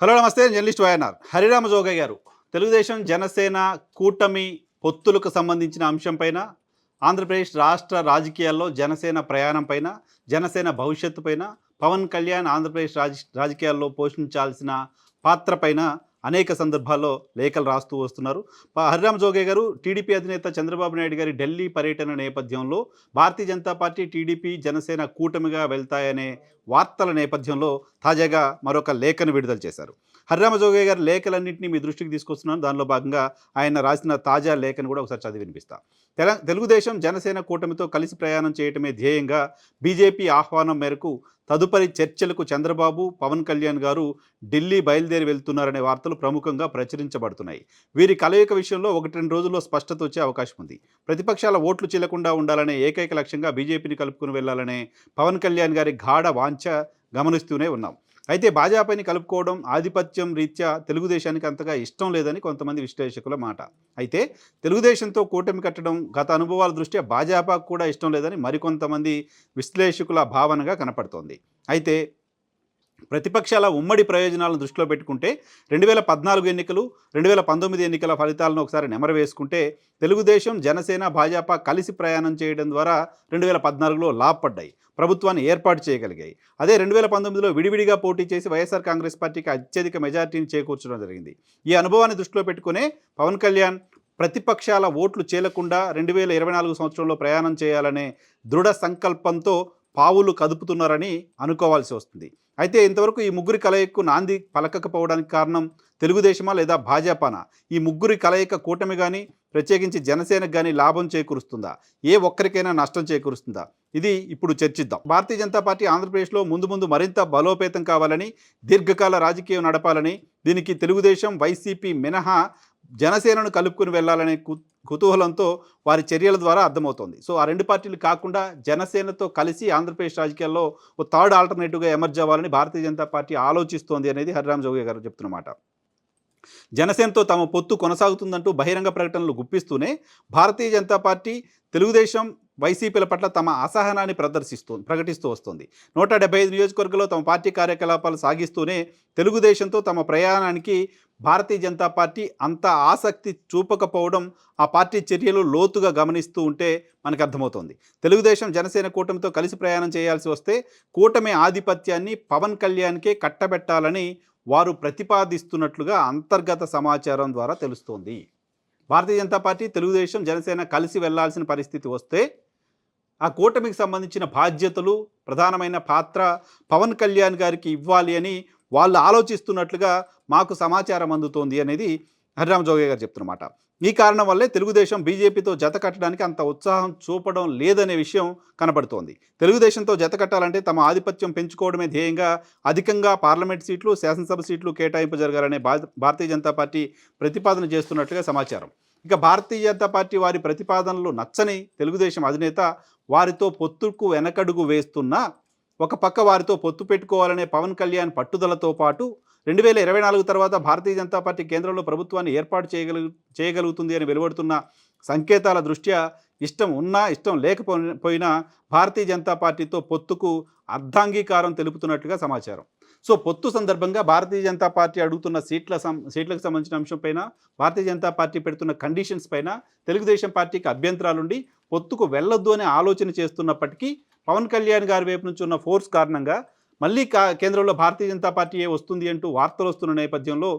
Hello నమస్తే journalist YNR. Harirama Jogayya గారు. తెలుగుదేశం జనసేన కూటమి పొత్తులకు సంబంధించిన అంశంపైన ఆంధ్రప్రదేశ్ రాష్ట్ర రాజకీయాల్లో జనసేన ప్రయాణం పైన జనసేన భవిష్యత్తు పైన పవన్ కళ్యాణ్ ఆంధ్రప్రదేశ్ రాజ రాజకీయాల్లో పోషించాల్సిన పాత్ర పైన అనేక సందర్భాల్లో లేఖలు రాస్తూ వస్తున్నారు. హరిరామ్ జోగే గారు టీడీపీ అధినేత చంద్రబాబు నాయుడు గారి ఢిల్లీ పర్యటన నేపథ్యంలో భారతీయ జనతా పార్టీ టీడీపీ జనసేన కూటమిగా వెళ్తాయనే వార్తల నేపథ్యంలో తాజాగా మరొక లేఖను విడుదల చేశారు. హర్రామజోగయ్య గారి లేఖలన్నింటినీ మీ దృష్టికి తీసుకొస్తున్నాను. దానిలో భాగంగా ఆయన రాసిన తాజా లేఖను కూడా ఒకసారి చదివి వినిపిస్తా. తెల తెలుగుదేశం జనసేన కూటమితో కలిసి ప్రయాణం చేయటమే ధ్యేయంగా బీజేపీ ఆహ్వానం మేరకు తదుపరి చర్చలకు చంద్రబాబు పవన్ కళ్యాణ్ గారు ఢిల్లీ బయలుదేరి వెళ్తున్నారనే వార్తలు ప్రముఖంగా ప్రచురించబడుతున్నాయి. వీరి కలయిక విషయంలో ఒకటి రెండు రోజుల్లో స్పష్టత వచ్చే అవకాశం ఉంది. ప్రతిపక్షాల ఓట్లు చీలకుండా ఉండాలనే ఏకైక లక్ష్యంగా బీజేపీని కలుపుకుని వెళ్ళాలనే పవన్ కళ్యాణ్ గారి గాఢ వాంఛ గమనిస్తూనే ఉన్నాం. అయితే భాజపాని కలుపుకోవడం ఆధిపత్యం రీత్యా తెలుగుదేశానికి అంతగా ఇష్టం లేదని కొంతమంది విశ్లేషకుల మాట. అయితే తెలుగుదేశంతో కూటమి కట్టడం గత అనుభవాల దృష్ట్యా భాజపాకు కూడా ఇష్టం లేదని మరికొంతమంది విశ్లేషకుల భావనగా కనపడుతోంది. అయితే ప్రతిపక్షాల ఉమ్మడి ప్రయోజనాలను దృష్టిలో పెట్టుకుంటే రెండు వేల పద్నాలుగు ఎన్నికలు రెండు వేల పంతొమ్మిది ఎన్నికల ఫలితాలను ఒకసారి నెమరు వేసుకుంటే తెలుగుదేశం జనసేన భాజపా కలిసి ప్రయాణం చేయడం ద్వారా రెండు వేల పద్నాలుగులో లాభపడ్డాయి ప్రభుత్వాన్ని ఏర్పాటు చేయగలిగాయి. అదే రెండు వేల పంతొమ్మిదిలో విడివిడిగా పోటీ చేసి వైఎస్ఆర్ కాంగ్రెస్ పార్టీకి అత్యధిక మెజార్టీని చేకూర్చడం జరిగింది. ఈ అనుభవాన్ని దృష్టిలో పెట్టుకునే పవన్ కళ్యాణ్ ప్రతిపక్షాల ఓట్లు చేలకుండా రెండు వేల ఇరవై నాలుగు సంవత్సరంలో ప్రయాణం చేయాలనే దృఢ సంకల్పంతో పావులు కదుపుతున్నారని అనుకోవాల్సి వస్తుంది. అయితే ఇంతవరకు ఈ ముగ్గురి కలయికకు నాంది పలకకపోవడానికి కారణం తెలుగుదేశమా లేదా భాజపానా? ఈ ముగ్గురి కలయిక కూటమి కానీ ప్రత్యేకించి జనసేనకు కానీ లాభం చేకూరుస్తుందా? ఏ ఒక్కరికైనా నష్టం చేకూరుస్తుందా? ఇది ఇప్పుడు చర్చిద్దాం. భారతీయ జనతా పార్టీ ఆంధ్రప్రదేశ్లో ముందు ముందు మరింత బలోపేతం కావాలని దీర్ఘకాల రాజకీయం నడపాలని దీనికి తెలుగుదేశం వైసీపీ మినహా జనసేనను కలుపుకుని వెళ్ళాలనే కుతూహలంతో వారి చర్యల ద్వారా అర్థమవుతోంది. సో ఆ రెండు పార్టీలు కాకుండా జనసేనతో కలిసి ఆంధ్రప్రదేశ్ రాజకీయాల్లో ఓ థర్డ్ ఆల్టర్నేటివ్గా ఎమర్జ్ అవ్వాలని భారతీయ జనతా పార్టీ ఆలోచిస్తోంది అనేది హరిరామ్ జోగి గారు చెప్తున్నమాట. జనసేనతో తమ పొత్తు కొనసాగుతుందంటూ బహిరంగ ప్రకటనలు గుప్పిస్తూనే భారతీయ జనతా పార్టీ తెలుగుదేశం వైసీపీల పట్ల తమ అసహనాన్ని ప్రదర్శిస్తూ ప్రకటిస్తూ వస్తుంది. నూట డెబ్బై ఐదు నియోజకవర్గంలో తమ పార్టీ కార్యకలాపాలు సాగిస్తూనే తెలుగుదేశంతో తమ ప్రయాణానికి భారతీయ జనతా పార్టీ అంత ఆసక్తి చూపకపోవడం ఆ పార్టీ చర్యలు లోతుగా గమనిస్తూ ఉంటే మనకు అర్థమవుతుంది. తెలుగుదేశం జనసేన కూటమితో కలిసి ప్రయాణం చేయాల్సి వస్తే కూటమి ఆధిపత్యాన్ని పవన్ కళ్యాణ్కే కట్టబెట్టాలని వారు ప్రతిపాదిస్తున్నట్లుగా అంతర్గత సమాచారం ద్వారా తెలుస్తోంది. భారతీయ జనతా పార్టీ తెలుగుదేశం జనసేన కలిసి వెళ్ళాల్సిన పరిస్థితి వస్తే ఆ కూటమికి సంబంధించిన బాధ్యతలు ప్రధానమైన పాత్ర పవన్ కళ్యాణ్ గారికి ఇవ్వాలి అని వాళ్ళు ఆలోచిస్తున్నట్లుగా మాకు సమాచారం అందుతోంది అనేది హరిరామ్ జోగయ్య గారు చెప్తున్నమాట. ఈ కారణం వల్లే తెలుగుదేశం బీజేపీతో జత కట్టడానికి అంత ఉత్సాహం చూపడం లేదనే విషయం కనబడుతోంది తెలుగుదేశంతో జత కట్టాలంటే తమ ఆధిపత్యం పెంచుకోవడమే ధ్యేయంగా అధికంగా పార్లమెంట్ సీట్లు శాసనసభ సీట్లు కేటాయింపు జరగాలనే భారతీయ జనతా పార్టీ ప్రతిపాదన చేస్తున్నట్లుగా సమాచారం. ఇక భారతీయ జనతా పార్టీ వారి ప్రతిపాదనలు నచ్చని తెలుగుదేశం అధినేత వారితో పొత్తుకు వెనకడుగు వేస్తున్నా ఒక పక్క వారితో పొత్తు పెట్టుకోవాలనే పవన్ కళ్యాణ్ పట్టుదలతో పాటు రెండు వేల ఇరవై నాలుగు తర్వాత భారతీయ జనతా పార్టీ కేంద్రంలో ప్రభుత్వాన్ని ఏర్పాటు చేయగలుగు చేయగలుగుతుంది అని వెలువడుతున్న సంకేతాల దృష్ట్యా ఇష్టం ఉన్నా ఇష్టం లేకపోయినా భారతీయ జనతా పార్టీతో పొత్తుకు అర్ధాంగీకారం తెలుపుతున్నట్లుగా సమాచారం. సో పొత్తు సందర్భంగా భారతీయ జనతా పార్టీ అడుగుతున్న సీట్ల సం సీట్లకు సంబంధించిన అంశం పైన భారతీయ జనతా పార్టీ పెడుతున్న కండిషన్స్ పైన తెలుగుదేశం పార్టీకి అభ్యంతరాలుండి పొత్తుకు వెళ్ళొద్దు అనే ఆలోచన చేస్తున్నప్పటికీ పవన్ కళ్యాణ్ గారి వైపు నుంచి ఉన్న ఫోర్స్ కారణంగా మళ్ళీ కా కేంద్రంలో భారతీయ జనతా పార్టీ వస్తుంది అంటూ వార్తలు వస్తున్న నేపథ్యంలో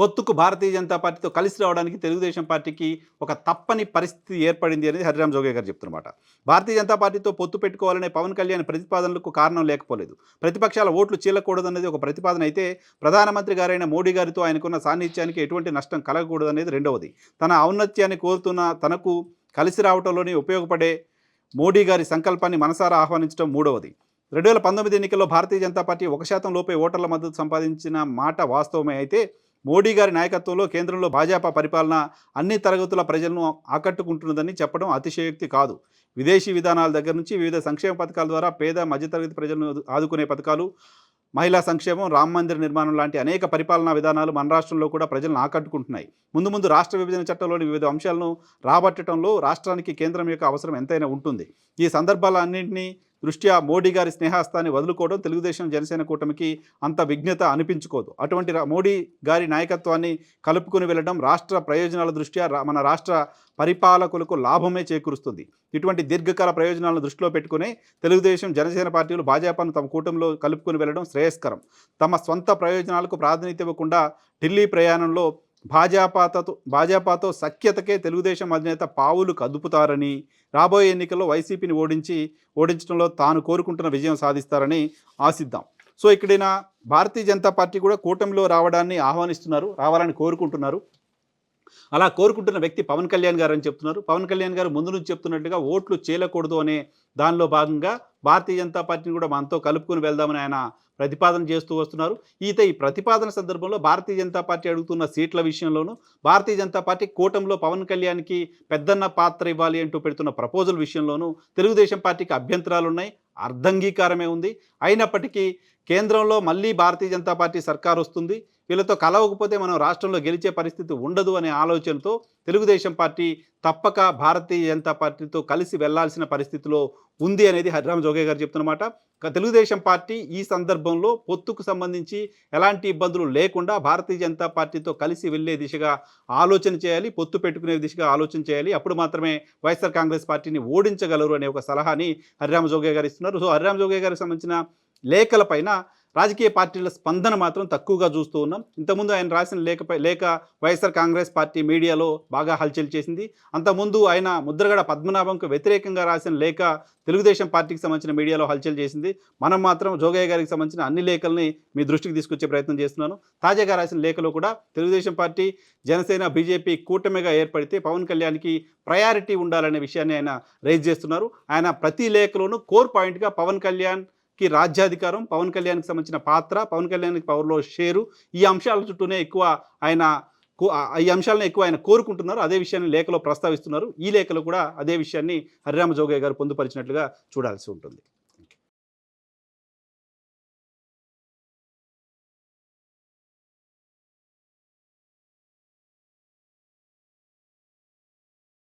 పొత్తుకు భారతీయ జనతా పార్టీతో కలిసి రావడానికి తెలుగుదేశం పార్టీకి ఒక తప్పని పరిస్థితి ఏర్పడింది అనేది హరిరామ్ జోగే గారు చెప్తున్నమాట. భారతీయ జనతా పార్టీతో పొత్తు పెట్టుకోవాలనే పవన్ కళ్యాణ్ ప్రతిపాదనలకు కారణం లేకపోలేదు. ప్రతిపక్షాల ఓట్లు చీలకూడదన్నది ఒక ప్రతిపాదన అయితే ప్రధానమంత్రి గారైన మోడీ గారితో ఆయనకున్న సాన్నిధ్యానికి ఎటువంటి నష్టం కలగకూడదనేది రెండవది. తన ఔన్నత్యాన్ని కోరుతున్న తనకు కలిసి రావటంలోనే ఉపయోగపడే మోడీ గారి సంకల్పాన్ని మనసారా ఆహ్వానించడం మూడవది. రెండు వేల పంతొమ్మిది ఎన్నికల్లో భారతీయ జనతా పార్టీ ఒక శాతం లోపే ఓటర్ల మద్దతు సంపాదించిన మాట వాస్తవమే అయితే మోడీ గారి నాయకత్వంలో కేంద్రంలో భాజపా పరిపాలన అన్ని తరగతుల ప్రజలను ఆకట్టుకుంటున్నదని చెప్పడం అతిశయోక్తి కాదు. విదేశీ విధానాల దగ్గర నుంచి వివిధ సంక్షేమ పథకాల ద్వారా పేద మధ్యతరగతి ప్రజలను ఆదుకునే పథకాలు మహిళా సంక్షేమం రామ మందిర నిర్మాణం లాంటి అనేక పరిపాలనా విధానాలు మన రాష్ట్రంలో కూడా ప్రజలను ఆకట్టుకుంటున్నాయి. ముందు ముందు రాష్ట్ర విభజన చట్టంలోని వివిధ అంశాలను రాబట్టడంలో రాష్ట్రానికి కేంద్రం యొక్క అవసరం ఎంతైనా ఉంటుంది. ఈ సందర్భాలన్నింటినీ దృష్ట్యా మోడీ గారి స్నేహాస్తాన్ని వదులుకోవడం తెలుగుదేశం జనసేన కూటమికి అంత విఘ్నత అనిపించుకోదు. అటువంటి మోడీ గారి నాయకత్వాన్ని కలుపుకుని వెళ్ళడం రాష్ట్ర ప్రయోజనాల దృష్ట్యా రా- మన రాష్ట్ర పరిపాలకులకు లాభమే చేకూరుస్తుంది. ఇటువంటి దీర్ఘకాల ప్రయోజనాలను దృష్టిలో పెట్టుకుని తెలుగుదేశం జనసేన పార్టీలు భాజపాను తమ కూటమిలో కలుపుకుని వెళ్ళడం శ్రేయస్కరం. తమ స్వంత ప్రయోజనాలకు ప్రాధాన్యత ఇవ్వకుండా ఢిల్లీ ప్రయాణంలో భాజపాతో భాజపాతో సఖ్యతకే తెలుగుదేశం అధినేత పావులు కదుపుతారని రాబోయే ఎన్నికల్లో వైసీపీని ఓడించి ఓడించడంలో తాను కోరుకుంటున్న విజయం సాధిస్తారని ఆశిద్దాం. సో ఇక్కడైనా భారతీయ జనతా పార్టీ కూడా కూటమిలో రావడాన్ని ఆహ్వానిస్తున్నారు రావాలని కోరుకుంటున్నారు. అలా కోరుకుంటున్న వ్యక్తి పవన్ కళ్యాణ్ గారు అని చెప్తున్నారు. పవన్ కళ్యాణ్ గారు ముందు నుంచి చెప్తున్నట్టుగా ఓట్లు చేయకూడదు అనే దానిలో భాగంగా భారతీయ జనతా పార్టీని కూడా మనతో కలుపుకొని వెళ్దామని ఆయన ప్రతిపాదన చేస్తూ వస్తున్నారు. ఈత ఈ ప్రతిపాదన సందర్భంలో భారతీయ జనతా పార్టీ అడుగుతున్న సీట్ల విషయంలోనూ భారతీయ జనతా పార్టీ కూటమిలో పవన్ కళ్యాణ్కి పెద్దన్న పాత్ర ఇవ్వాలి అంటూ పెడుతున్న ప్రపోజల్ విషయంలోనూ తెలుగుదేశం పార్టీకి అభ్యంతరాలు ఉన్నాయి అర్ధంగీకారమే ఉంది. అయినప్పటికీ కేంద్రంలో మళ్ళీ భారతీయ జనతా పార్టీ సర్కార్ వస్తుంది వీళ్ళతో కలవకపోతే మనం రాష్ట్రంలో గెలిచే పరిస్థితి ఉండదు అనే ఆలోచనతో తెలుగుదేశం పార్టీ తప్పక భారతీయ జనతా పార్టీతో కలిసి వెళ్ళాల్సిన పరిస్థితిలో ఉంది అనేది హరిరామ జోగే గారు చెప్తున్నమాట. తెలుగుదేశం పార్టీ ఈ సందర్భంలో పొత్తుకు సంబంధించి ఎలాంటి ఇబ్బందులు లేకుండా భారతీయ జనతా పార్టీతో కలిసి వెళ్ళే దిశగా ఆలోచన చేయాలి పొత్తు పెట్టుకునే దిశగా ఆలోచన చేయాలి. అప్పుడు మాత్రమే వైఎస్ఆర్ కాంగ్రెస్ పార్టీని ఓడించగలరు అనే ఒక సలహాని హరిరామ జోగే గారు ఇస్తున్నారు. సో హరిరామ జోగే గారికి సంబంధించిన లేఖలపైన రాజకీయ పార్టీల స్పందన మాత్రం తక్కువగా చూస్తూ ఉన్నాం. ఇంతకుముందు ఆయన రాసిన లేఖపై లేఖ వైఎస్ఆర్ కాంగ్రెస్ పార్టీ మీడియాలో బాగా హల్చల్ చేసింది. అంతకుముందు ఆయన ముద్రగడ పద్మనాభంకు వ్యతిరేకంగా రాసిన లేఖ తెలుగుదేశం పార్టీకి సంబంధించిన మీడియాలో హల్చల్ చేసింది. మనం మాత్రం జోగయ్య గారికి సంబంధించిన అన్ని లేఖల్ని మీ దృష్టికి తీసుకొచ్చే ప్రయత్నం చేస్తున్నాను. తాజాగా రాసిన లేఖలో కూడా తెలుగుదేశం పార్టీ జనసేన బీజేపీ కూటమిగా ఏర్పడితే పవన్ కళ్యాణ్కి ప్రయారిటీ ఉండాలనే విషయాన్ని ఆయన రైజ్ చేస్తున్నారు. ఆయన ప్రతి లేఖలోనూ కోర్ పాయింట్గా పవన్ కళ్యాణ్ కి రాజ్యాధికారం పవన్ కళ్యాణ్కి సంబంధించిన పాత్ర పవన్ కళ్యాణ్కి పవర్లో షేరు. ఈ అంశాల చుట్టూనే ఎక్కువ ఆయన ఈ అంశాలను ఎక్కువ ఆయన కోరుకుంటున్నారు. అదే విషయాన్ని లేఖలో ప్రస్తావిస్తున్నారు. ఈ లేఖలో కూడా అదే విషయాన్ని హరిరామ జోగయ్య గారు పొందుపరిచినట్లుగా చూడాల్సి ఉంటుంది.